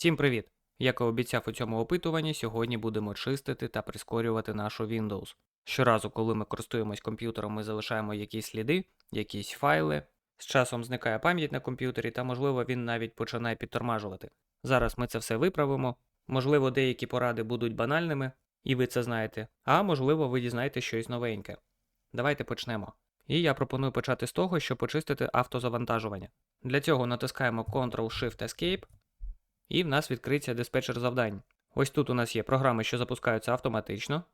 Всім привіт! Як і обіцяв у цьому опитуванні, сьогодні будемо чистити та прискорювати нашу Windows. Щоразу, коли ми користуємось комп'ютером, ми залишаємо якісь сліди, якісь файли. З часом зникає пам'ять на комп'ютері, та можливо він навіть починає підтормажувати. Зараз ми це все виправимо. Можливо, деякі поради будуть банальними, і ви це знаєте, а можливо, ви дізнаєте щось новеньке. Давайте почнемо. І я пропоную почати з того, щоб почистити автозавантажування. Для цього натискаємо Ctrl-Shift-Escape, і в нас відкриється диспетчер завдань. Ось тут у нас є програми, що запускаються автоматично.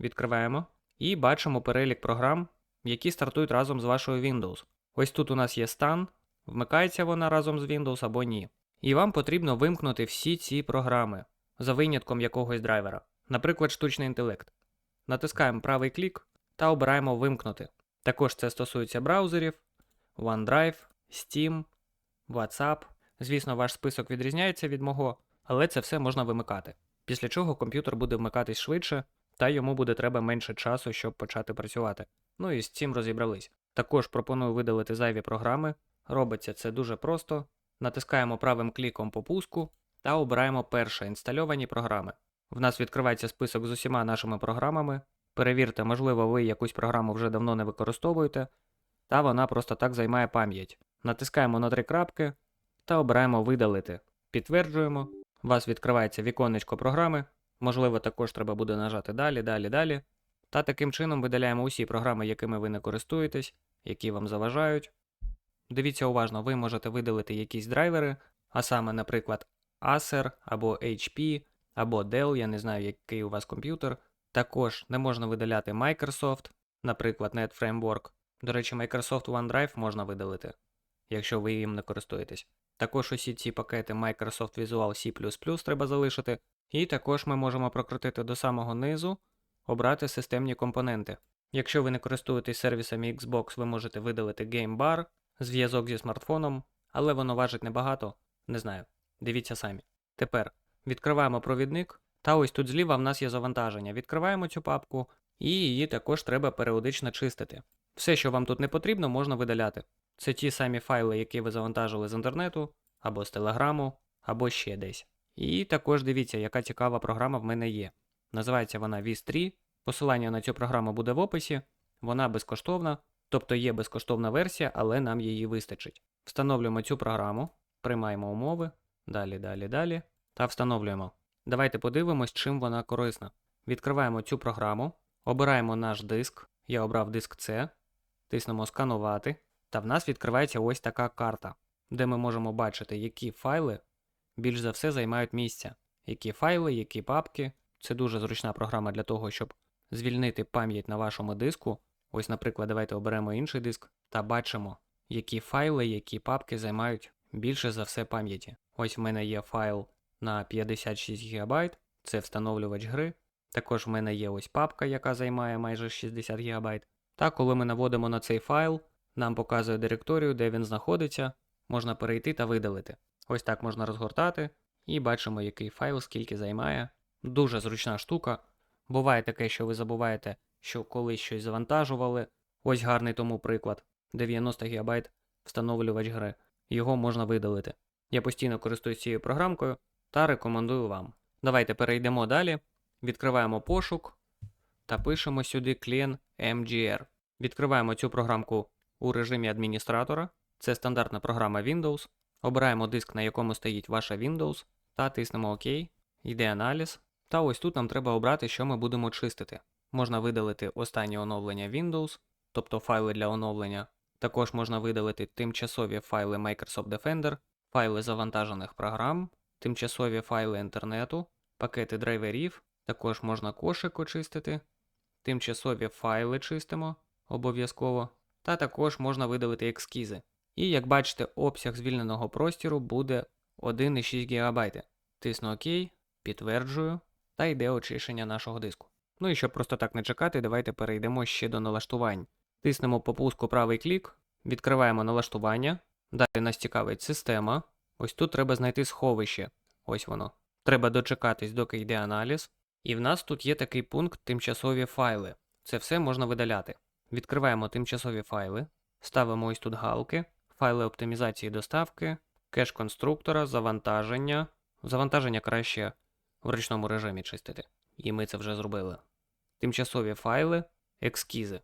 Відкриваємо. І бачимо перелік програм, які стартують разом з вашою Windows. Ось тут у нас є стан, вмикається вона разом з Windows або ні. І вам потрібно вимкнути всі ці програми за винятком якогось драйвера, наприклад, штучний інтелект. Натискаємо правий клік та обираємо Вимкнути. Також це стосується браузерів, OneDrive, Steam, WhatsApp. Звісно, ваш список відрізняється від мого, але це все можна вимикати. Після чого комп'ютер буде вмикатись швидше, та йому буде треба менше часу, щоб почати працювати. Ну і з цим розібрались. Також пропоную видалити зайві програми. Робиться це дуже просто. Натискаємо правим кліком по пуску та обираємо перше інстальовані програми. В нас відкривається список з усіма нашими програмами. Перевірте, можливо, ви якусь програму вже давно не використовуєте, та вона просто так займає пам'ять. Натискаємо на три крапки та обираємо Видалити. Підтверджуємо. У вас відкривається віконечко програми. Можливо, також треба буде нажати далі, далі, далі. Та таким чином видаляємо усі програми, якими ви не користуєтесь, які вам заважають. Дивіться уважно, ви можете видалити якісь драйвери, а саме, наприклад, Acer або HP, або Dell, я не знаю, який у вас комп'ютер. Також не можна видаляти Microsoft, наприклад, Net Framework. До речі, Microsoft OneDrive можна видалити, якщо ви їм не користуєтесь. Також усі ці пакети Microsoft Visual C треба залишити. І також ми можемо прокрутити до самого низу, обрати системні компоненти. Якщо ви не користуєтесь сервісами Xbox, ви можете видалити Bar, зв'язок зі смартфоном, але воно важить небагато, не знаю. Дивіться самі. Тепер відкриваємо провідник, та ось тут зліва в нас є завантаження. Відкриваємо цю папку, і її також треба періодично чистити. Все, що вам тут не потрібно, можна видаляти. Це ті самі файли, які ви завантажили з інтернету, або з телеграму, або ще десь. І також дивіться, яка цікава програма в мене є. Називається вона VIS3. Посилання на цю програму буде в описі. Вона безкоштовна, тобто є безкоштовна версія, але нам її вистачить. Встановлюємо цю програму, приймаємо умови, далі, далі, далі, та встановлюємо. Давайте подивимось, чим вона корисна. Відкриваємо цю програму, обираємо наш диск. Я обрав диск C, тиснемо сканувати, та в нас відкривається ось така карта, де ми можемо бачити, які файли більш за все займають місця. Які файли, які папки. Це дуже зручна програма для того, щоб звільнити пам'ять на вашому диску. Ось, наприклад, давайте оберемо інший диск та бачимо, які файли, які папки займають більше за все пам'яті. Ось в мене є файл на 56 ГБ, це встановлювач гри. Також в мене є ось папка, яка займає майже 60 ГБ. Та коли ми наводимо на цей файл, нам показує директорію, де він знаходиться, можна перейти та видалити. Ось так можна розгортати, і бачимо, який файл скільки займає. Дуже зручна штука. Буває таке, що ви забуваєте, що колись щось завантажували. Ось гарний тому приклад: 90 ГБ встановлювач гри. Його можна видалити. Я постійно користуюсь цією програмкою та рекомендую вам. Давайте перейдемо далі. Відкриваємо пошук та пишемо сюди clean MGR. Відкриваємо цю програмку у режимі адміністратора. Це стандартна програма Windows. Обираємо диск, на якому стоїть ваша Windows, та тиснемо ОК, йде аналіз. Та ось тут нам треба обрати, що ми будемо чистити. Можна видалити останнє оновлення Windows, тобто файли для оновлення. Також можна видалити тимчасові файли Microsoft Defender, файли завантажених програм, тимчасові файли інтернету, пакети драйверів, також можна кошик очистити, тимчасові файли чистимо обов'язково, та також можна видалити екскізи. І як бачите, обсяг звільненого простіру буде 1,6 ГБ. Тисну ОК, підтверджую, та йде очищення нашого диску. Ну і щоб просто так не чекати, давайте перейдемо ще до налаштувань. Тиснемо по пуску правий клік, відкриваємо налаштування. Далі нас цікавить система. Ось тут треба знайти сховище. Ось воно. Треба дочекатись, доки йде аналіз. І в нас тут є такий пункт тимчасові файли. Це все можна видаляти. Відкриваємо тимчасові файли, ставимо ось тут галки, файли оптимізації доставки, кеш конструктора, завантаження, Завантаження краще в ручному режимі чистити. І ми це вже зробили. Тимчасові файли, екскізи.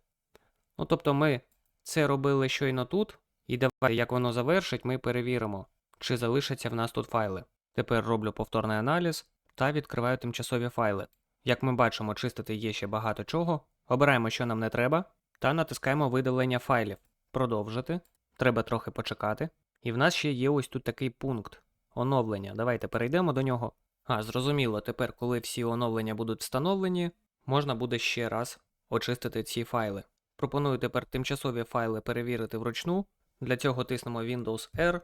Ну тобто ми це робили щойно тут, і давайте, як воно завершить, ми перевіримо, чи залишаться в нас тут файли. Тепер роблю повторний аналіз та відкриваю тимчасові файли. Як ми бачимо, чистити є ще багато чого. Обираємо, що нам не треба, та натискаємо видалення файлів. Продовжити. Треба трохи почекати. І в нас ще є ось тут такий пункт оновлення. Давайте перейдемо до нього. А, зрозуміло, тепер, коли всі оновлення будуть встановлені, можна буде ще раз очистити ці файли. Пропоную тепер тимчасові файли перевірити вручну. Для цього тиснемо Windows R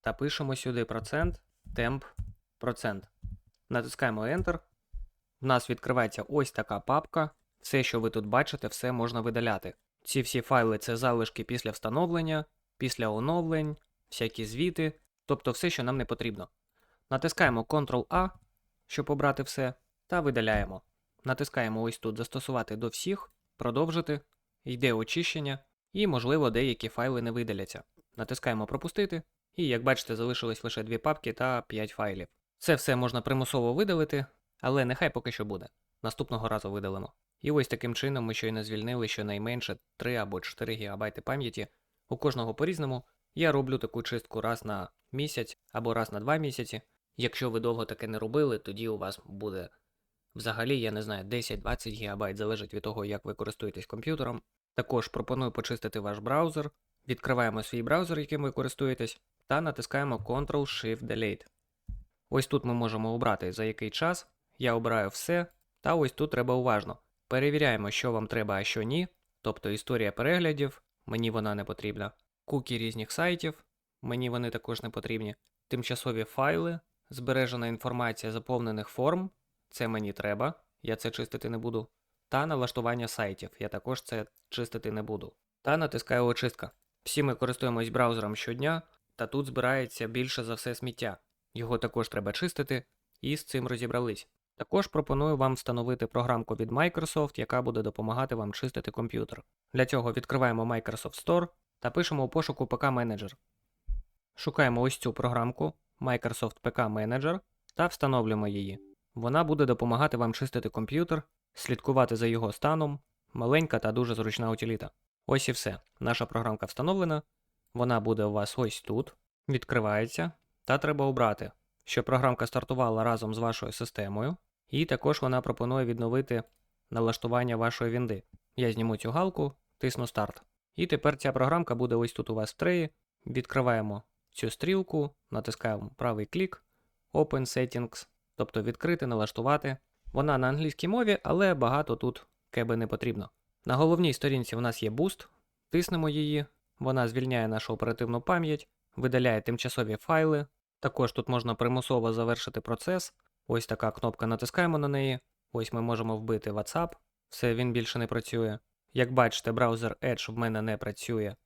та пишемо сюди процент, темп, процент. Натискаємо Enter. В нас відкривається ось така папка. Все, що ви тут бачите, все можна видаляти. Ці всі файли це залишки після встановлення, після оновлень, всякі звіти, тобто все, що нам не потрібно. Натискаємо Ctrl-A, щоб обрати все, та видаляємо. Натискаємо ось тут Застосувати до всіх, продовжити, йде очищення, і, можливо, деякі файли не видаляться. Натискаємо Пропустити, і, як бачите, залишилось лише дві папки та 5 файлів. Це все можна примусово видалити, але нехай поки що буде. Наступного разу видалимо. І ось таким чином ми щойно звільнили щонайменше 3 або 4 ГБ пам'яті. У кожного по-різному. Я роблю таку чистку раз на місяць або раз на 2 місяці. Якщо ви довго таке не робили, тоді у вас буде взагалі, я не знаю, 10-20 ГБ, залежить від того, як ви користуєтесь комп'ютером. Також пропоную почистити ваш браузер. Відкриваємо свій браузер, яким ви користуєтесь, та натискаємо Ctrl-Shift-Delete. Ось тут ми можемо обрати за який час. Я обираю все, та ось тут треба уважно. Перевіряємо, що вам треба, а що ні. Тобто історія переглядів, мені вона не потрібна. Куки різних сайтів, мені вони також не потрібні. Тимчасові файли, збережена інформація заповнених форм, це мені треба, я це чистити не буду. Та налаштування сайтів, я також це чистити не буду. Та натискаю очистка. Всі ми користуємось браузером щодня, та тут збирається більше за все сміття. Його також треба чистити, і з цим розібрались. Також пропоную вам встановити програмку від Microsoft, яка буде допомагати вам чистити комп'ютер. Для цього відкриваємо Microsoft Store та пишемо у пошуку ПК Manager. Шукаємо ось цю програмку Microsoft PK Manager та встановлюємо її. Вона буде допомагати вам чистити комп'ютер, слідкувати за його станом, маленька та дуже зручна утиліта. Ось і все. Наша програмка встановлена. Вона буде у вас ось тут, відкривається, та треба обрати, щоб програмка стартувала разом з вашою системою, і також вона пропонує відновити налаштування вашої вінди. Я зніму цю галку, тисну старт. І тепер ця програмка буде ось тут у вас в треї. Відкриваємо цю стрілку, натискаємо правий клік, Open Settings, тобто відкрити, налаштувати. Вона на англійській мові, але багато тут кеби не потрібно. На головній сторінці у нас є Boost, тиснемо її, вона звільняє нашу оперативну пам'ять, видаляє тимчасові файли. Також тут можна примусово завершити процес. Ось така кнопка натискаємо на неї. Ось ми можемо вбити WhatsApp. Все, він більше не працює. Як бачите, браузер Edge в мене не працює,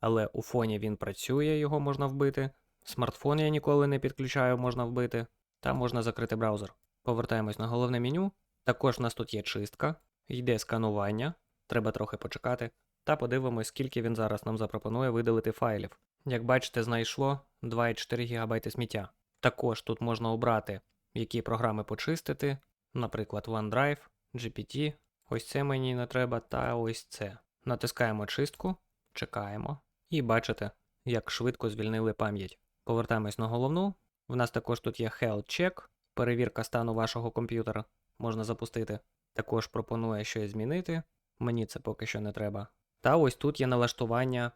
але у фоні він працює, його можна вбити. Смартфон я ніколи не підключаю, можна вбити. Та можна закрити браузер. Повертаємось на головне меню. Також у нас тут є чистка, йде сканування, треба трохи почекати. Та подивимось, скільки він зараз нам запропонує видалити файлів. Як бачите, знайшло 2,4 ГБ сміття. Також тут можна обрати, які програми почистити, наприклад, OneDrive, GPT. Ось це мені не треба, та ось це. Натискаємо чистку, чекаємо. І бачите, як швидко звільнили пам'ять. Повертаємось на головну. В нас також тут є Health Check, перевірка стану вашого комп'ютера. Можна запустити. Також пропонує щось змінити. Мені це поки що не треба. Та ось тут є налаштування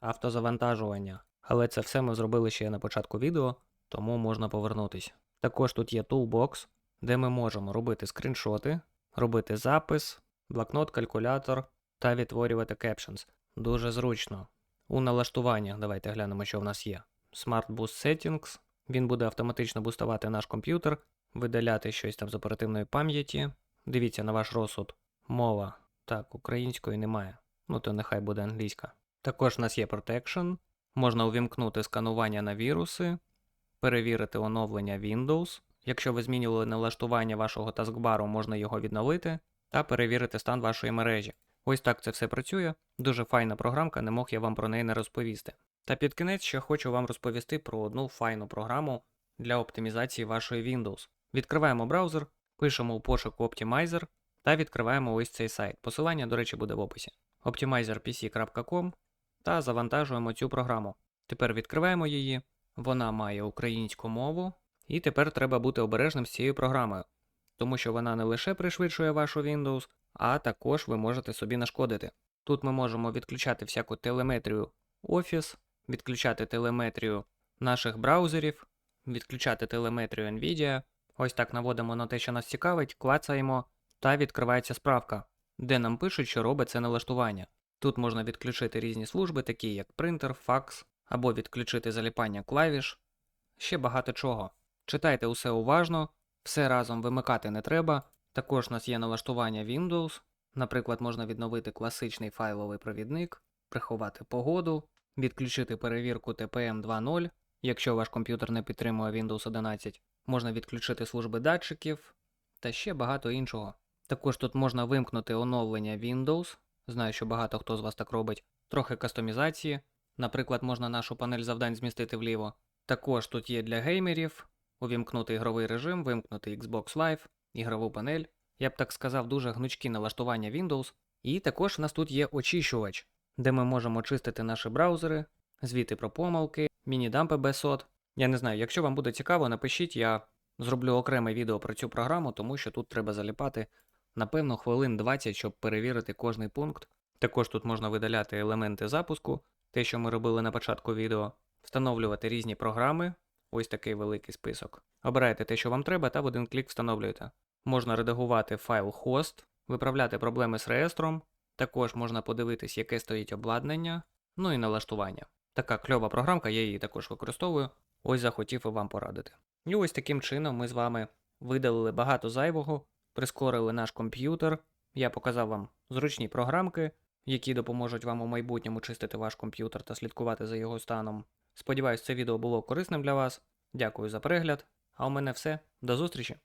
автозавантажування. Але це все ми зробили ще на початку відео, тому можна повернутись. Також тут є Toolbox, де ми можемо робити скріншоти, робити запис, блокнот, калькулятор та відтворювати captions. Дуже зручно. У налаштуваннях давайте глянемо, що в нас є. Smart Boost Settings. Він буде автоматично бустувати наш комп'ютер, видаляти щось там з оперативної пам'яті. Дивіться на ваш розсуд. Мова. Так, української немає. Ну то нехай буде англійська. Також у нас є Protection. Можна увімкнути сканування на віруси, перевірити оновлення Windows. Якщо ви змінювали налаштування вашого таскбару, можна його відновити та перевірити стан вашої мережі. Ось так це все працює. Дуже файна програмка, не мог я вам про неї не розповісти. Та під кінець ще хочу вам розповісти про одну файну програму для оптимізації вашої Windows. Відкриваємо браузер, пишемо у пошуку Optimizer та відкриваємо ось цей сайт. Посилання, до речі, буде в описі. optimizerpc.com та завантажуємо цю програму. Тепер відкриваємо її. Вона має українську мову, і тепер треба бути обережним з цією програмою, тому що вона не лише пришвидшує вашу Windows, а також ви можете собі нашкодити. Тут ми можемо відключати всяку телеметрію Office, відключати телеметрію наших браузерів, відключати телеметрію Nvidia. Ось так наводимо на те, що нас цікавить, клацаємо, та відкривається справка, де нам пишуть, що робить це налаштування. Тут можна відключити різні служби, такі як принтер, факс, або відключити заліпання клавіш, ще багато чого. Читайте усе уважно, все разом вимикати не треба. Також у нас є налаштування Windows. Наприклад, можна відновити класичний файловий провідник, приховати погоду, відключити перевірку TPM 2.0, якщо ваш комп'ютер не підтримує Windows 11, можна відключити служби датчиків та ще багато іншого. Також тут можна вимкнути оновлення Windows. Знаю, що багато хто з вас так робить. Трохи кастомізації. Наприклад, можна нашу панель завдань змістити вліво. Також тут є для геймерів увімкнути ігровий режим, вимкнути Xbox Live, ігрову панель. Я б так сказав, дуже гнучкі налаштування Windows. І також в нас тут є очищувач, де ми можемо чистити наші браузери, звіти про помилки, міні-дампи без сот. Я не знаю, якщо вам буде цікаво, напишіть, я зроблю окреме відео про цю програму, тому що тут треба заліпати напевно хвилин 20, щоб перевірити кожний пункт. Також тут можна видаляти елементи запуску, те, що ми робили на початку відео, встановлювати різні програми, ось такий великий список. Обирайте те, що вам треба, та в один клік встановлюєте. Можна редагувати файл host, виправляти проблеми з реєстром, також можна подивитись, яке стоїть обладнання, ну і налаштування. Така кльова програмка, я її також використовую. Ось захотів і вам порадити. І ось таким чином ми з вами видалили багато зайвого, прискорили наш комп'ютер. Я показав вам зручні програмки, які допоможуть вам у майбутньому чистити ваш комп'ютер та слідкувати за його станом. Сподіваюсь, це відео було корисним для вас. Дякую за перегляд. А у мене все. До зустрічі!